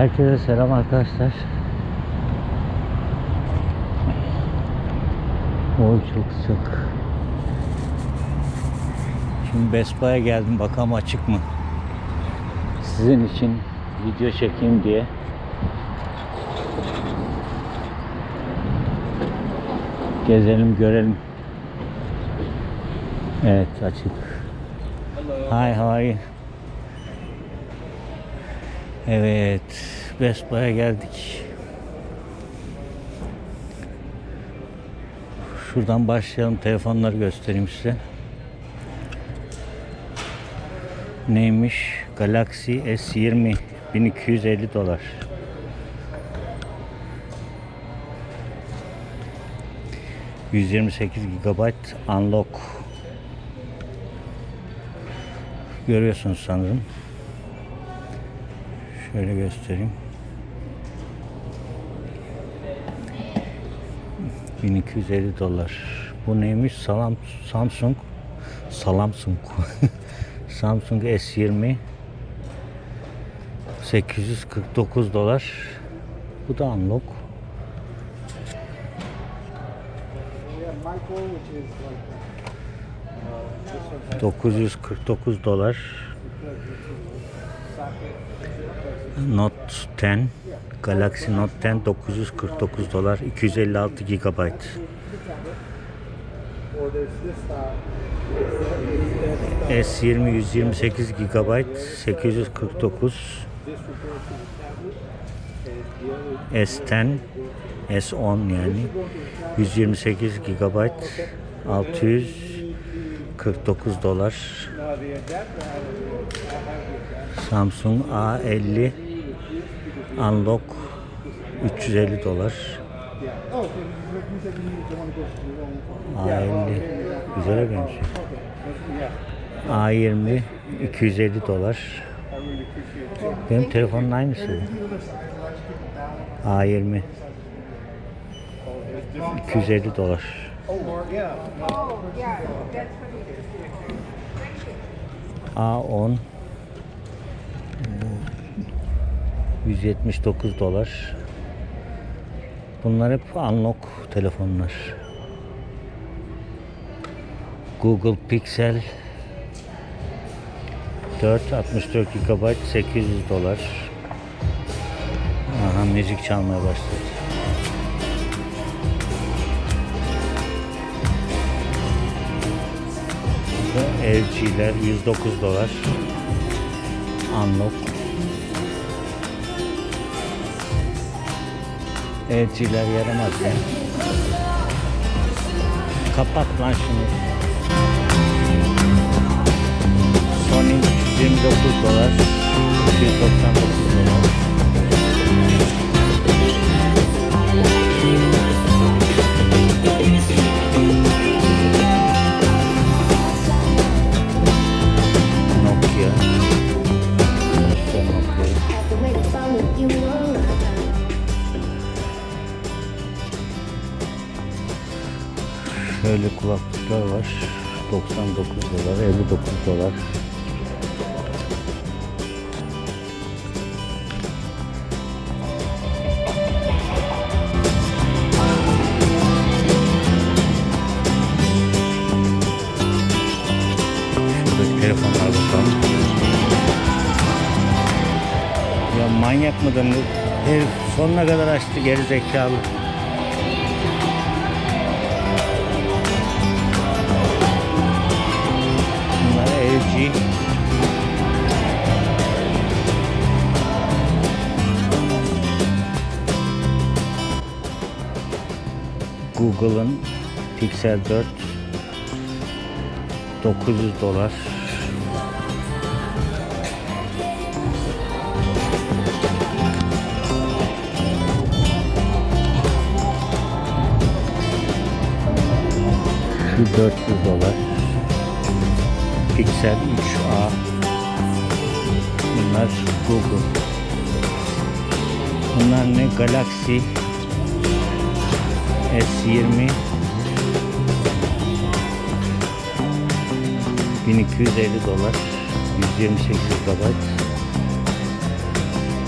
Herkese selam arkadaşlar. Oy çok sıcak. Şimdi Best Buy'a geldim bakalım açık mı? Sizin için video çekeyim diye. Gezelim görelim. Evet açık. Hi how are you? Evet, Best Buy'a geldik. Şuradan başlayalım, telefonları göstereyim size. Neymiş? Galaxy S20 1250 dolar. ...128 GB unlock. Görüyorsunuz sanırım. Şöyle göstereyim. 1250 dolar. Bu neymiş? Salam, Samsung. Samsung. Samsung S20 849 dolar. Bu da unlock. Michael, which is like uh, this one has 949 dolar. Note 10 Galaxy Note 10 949 dolar 256 GB Or there's this uh, S20 128 GB 849 this would go to the tablet, and the other S10 S10 yani 128 GB 649 dolar. Samsung A50 Unlock 350 dolar Yeah. Oh, okay. You said you needed to want to go to your own. A50 güzele benziyor Okay. Yeah. A20 250 dolar benim telefonun aynısı A20 250 dolar Oh, yeah. A10 179 dolar. Bunlar hep unlock telefonlar. Google Pixel 4 64 GB 800 dolar. Aha müzik çalmaya başladı. LG'ler 109 dolar. Unlock. LG'ler yaramaz ya. Kapat lan şunu. Sony 129 dolar. 299 dolar. Şöyle kulaklıklar var. 99 dolar, 59 dolar. Manyak mıdır bu? Herif sonuna kadar açtı geri zekalı. Google'ın Pixel 4 900 dolar. Şu 400 dolar. Pixel 3a. Bunlar Google. Bunlar ne? Galaxy S20 1250 dolar. 128 GB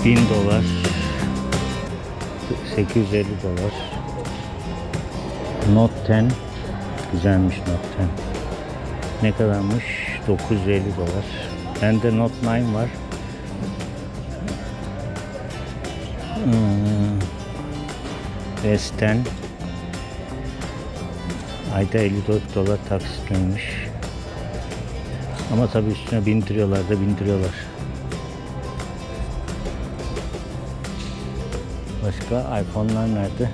1000 dolar. 850 dolar. Note 10 güzelmiş Note 10 ne kadarmış? 950 dolar. Bende Note 9 var. Hmm. S10 ayda 54 dolar taksitliymiş ama tabii üstüne bindiriyorlar da bindiriyorlar Başka iPhone'lar nerede?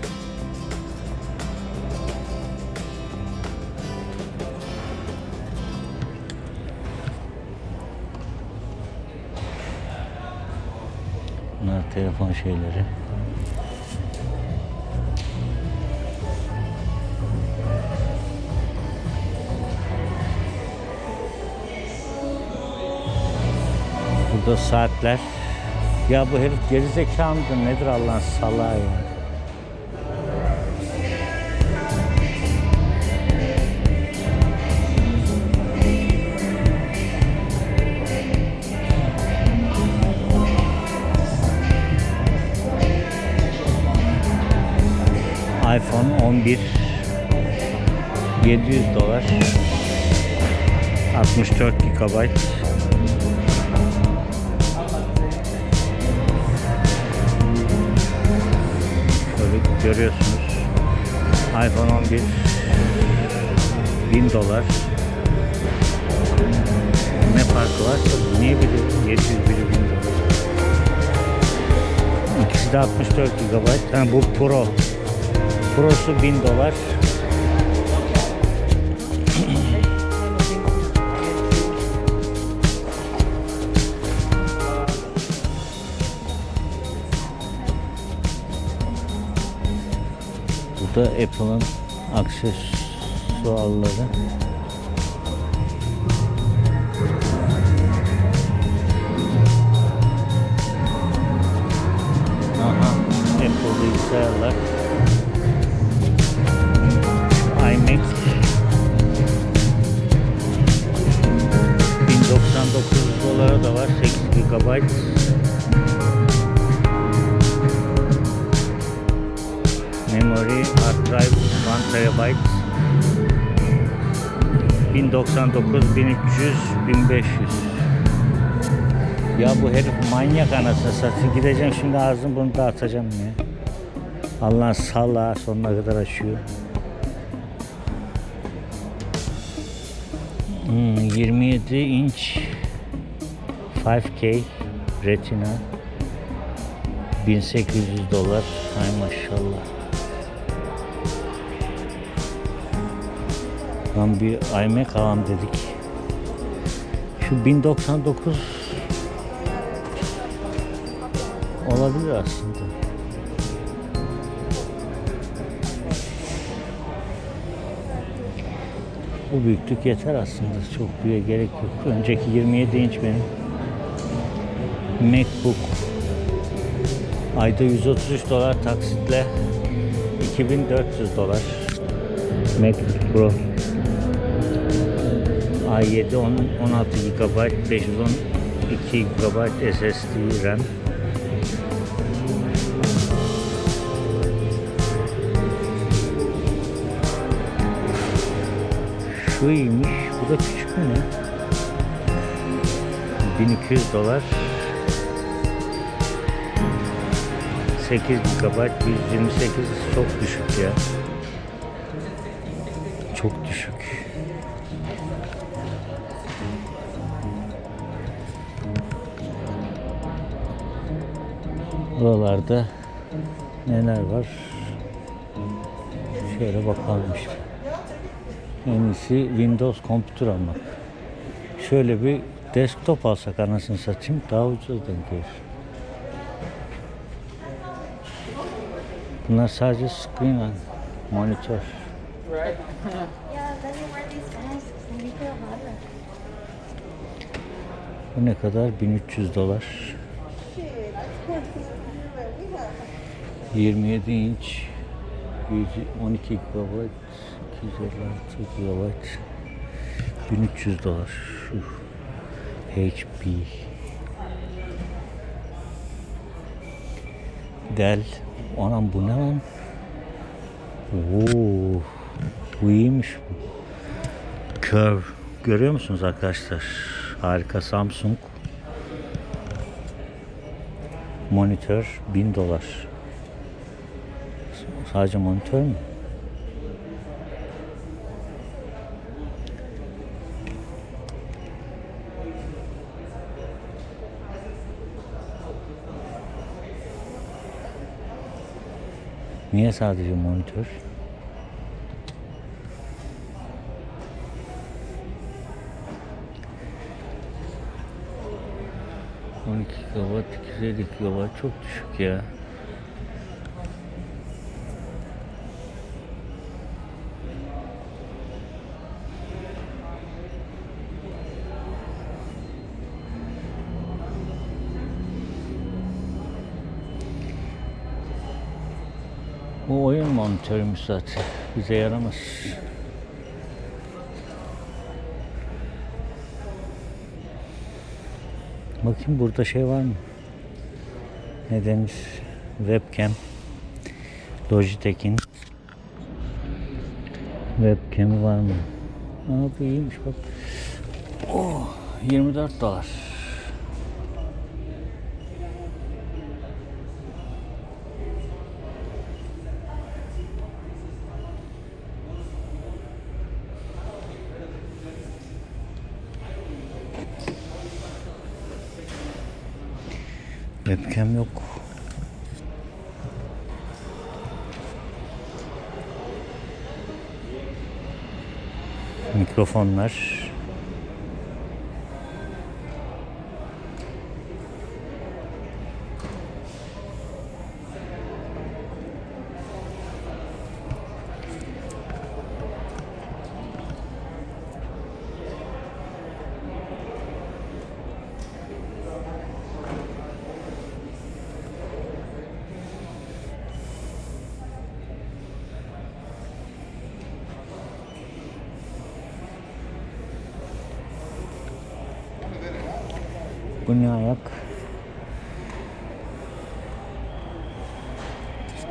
Bunlar telefon şeyleri. Burada saatler. Ya bu herif gerizekalı mıdır nedir Allah'ın salağı ya. iPhone 11 700 dolar 64 GB görüyorsunuz. iPhone 11 1000 dolar. Ne farkı var? Niye biri 700 biri 1000 dolar? İkisi de 64 GB. Ha, bu Pro. Pro'su 1000 dolar. Da Apple'ın aksesuarları. Aha, Apple bilgisayarlar. iMac 1099 dolara da var 8 GB. Memory hard drive 1 TB 1099 1300 1500 Ya bu herif manyak anasını satayım. Gideceğim şimdi ağzını bunu dağıtacağım ya. Allah'ın salla sonuna kadar açıyor. Hmm, 27 inç 5K Retina. 1800 dolar. Ay maşallah. Lan bir iMac alalım dedik. Şu 1099 olabilir aslında. Bu büyüklük yeter aslında. Çok büyüğe gerek yok. Önceki 27 inç benim. MacBook ayda 133 dolar taksitle 2400 dolar. MacBook Pro i7 10 16 GB 512 GB SSD RAM Şu iyiymiş. Bu da küçük mü ne? 1200 dolar. 8 GB 128 çok düşük ya. Buralarda neler var? Şöyle bakalım işte. En iyisi Windows kompütür almak. Şöyle bir desktop alsak anasını satayım daha ucuz denk gelir. Bunlar sadece screen monitör. Bu ne kadar? 1300 dolar. 27 inç 112 GB 256 GB 1300 dolar. Şu HP Dell. Anam bu ne lan? Oo, bu iyiymiş bu. Curve. Görüyor musunuz arkadaşlar? Harika Samsung. Monitör 1000 dolar. Sadece monitör mü? Niye sadece monitör? ...12 GB, 250 GB çok düşük ya. Bu oyun monitörümüz zaten. Bize yaramaz. Bakayım burada şey var mı? Ne denir? Webcam. Logitech'in webcam'i var mı? Abi iyiymiş bak. Oh, 24 dolar. Webcam yok. Mikrofonlar. Bu ne ayak?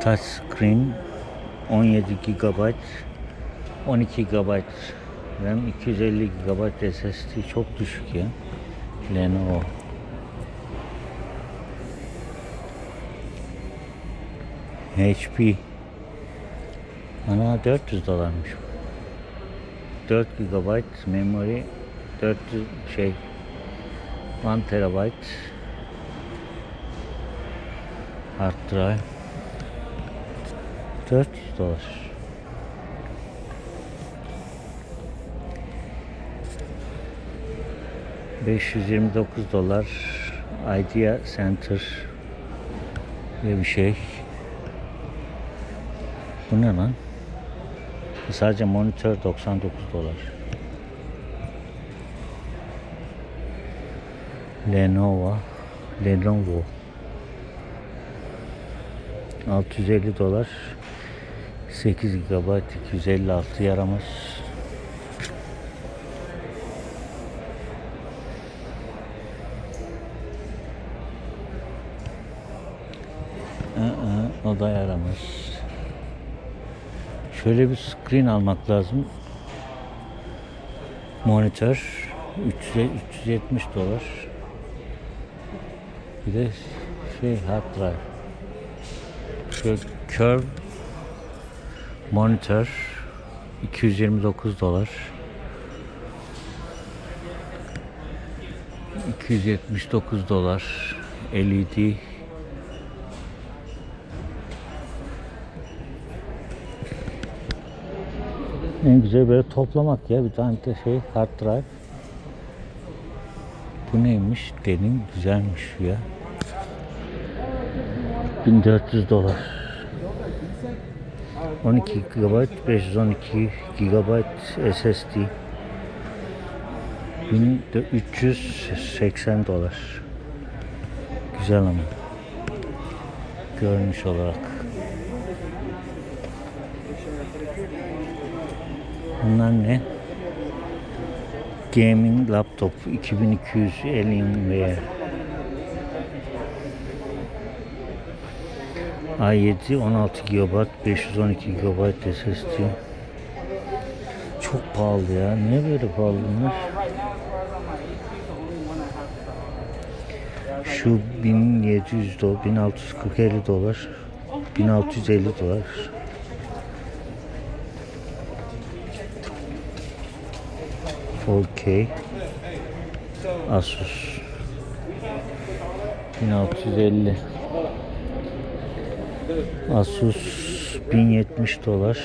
Touch screen 17 GB 12 GB RAM 250 GB SSD çok düşük ya. Lenovo. HP Ana 400 dolarmış. 4 GB memory 400 şey 1 terabyte hard drive 400 dolar. ...529 dolar... ...Idea Center... ...diye bir şey... ...bu ne lan? Sadece monitör 99 dolar... Lenovo Lenovo. 650 dolar. 8 GB 256 yaramaz. Aa, o da yaramaz. Şöyle bir screen almak lazım. Monitör 300 370 dolar bir de şey hard drive. Şöyle curve monitör 229 dolar. 279 dolar LED En güzel böyle toplamak ya bir tane de şey hard drive. Bu neymiş? Denin güzelmiş ya. 1400 dolar. 12 GB 512 GB SSD 1380 dolar. Güzel ama. Görünüş olarak. Bunlar ne? Gaming laptop 2200 Alienware i7 16 GB 512 GB SSD. Çok pahalı ya. Niye böyle pahalı bunlar? Şu 1700 dolar, 1640 dolar, 1650 dolar. Okay. Asus 1650 Asus 1070 dolar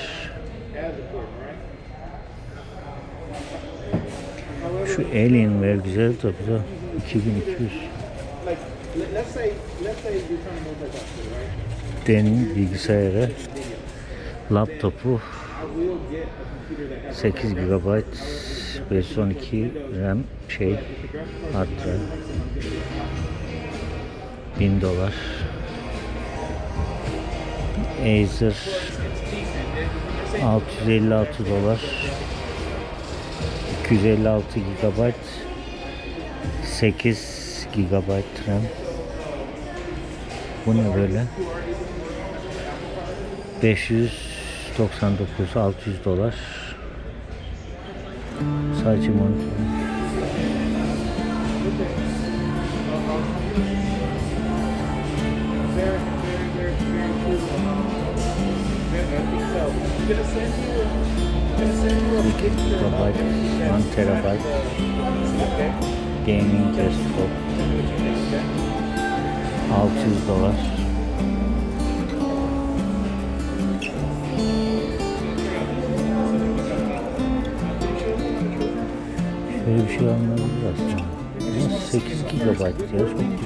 Şu Alienware güzel bu da 2200 Like, let- let's say, let's say you're trying to multitask, right? Denin bilgisayarı laptopu I will get a computer that has 8 GB 512 RAM şey hard drive 1000 dolar Acer 656 dolar 256 GB 8 GB RAM Bu ne böyle? 599 600 dolar sadece monitör. İt. 1 terabyte gaming desktop Tell me what you think, okay? 600 dolar. Şöyle bir şey almalıyız aslında. Ama 8 GB ya çok düşük.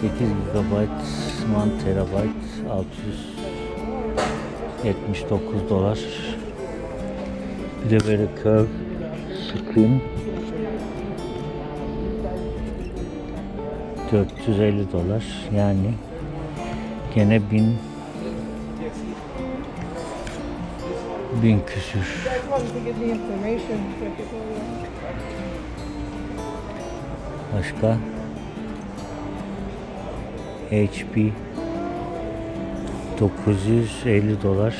8 GB 1 terabayt 679 dolar. Bir de böyle curve screen 450 dolar yani gene bin bin küsür. guys HP 950 dolar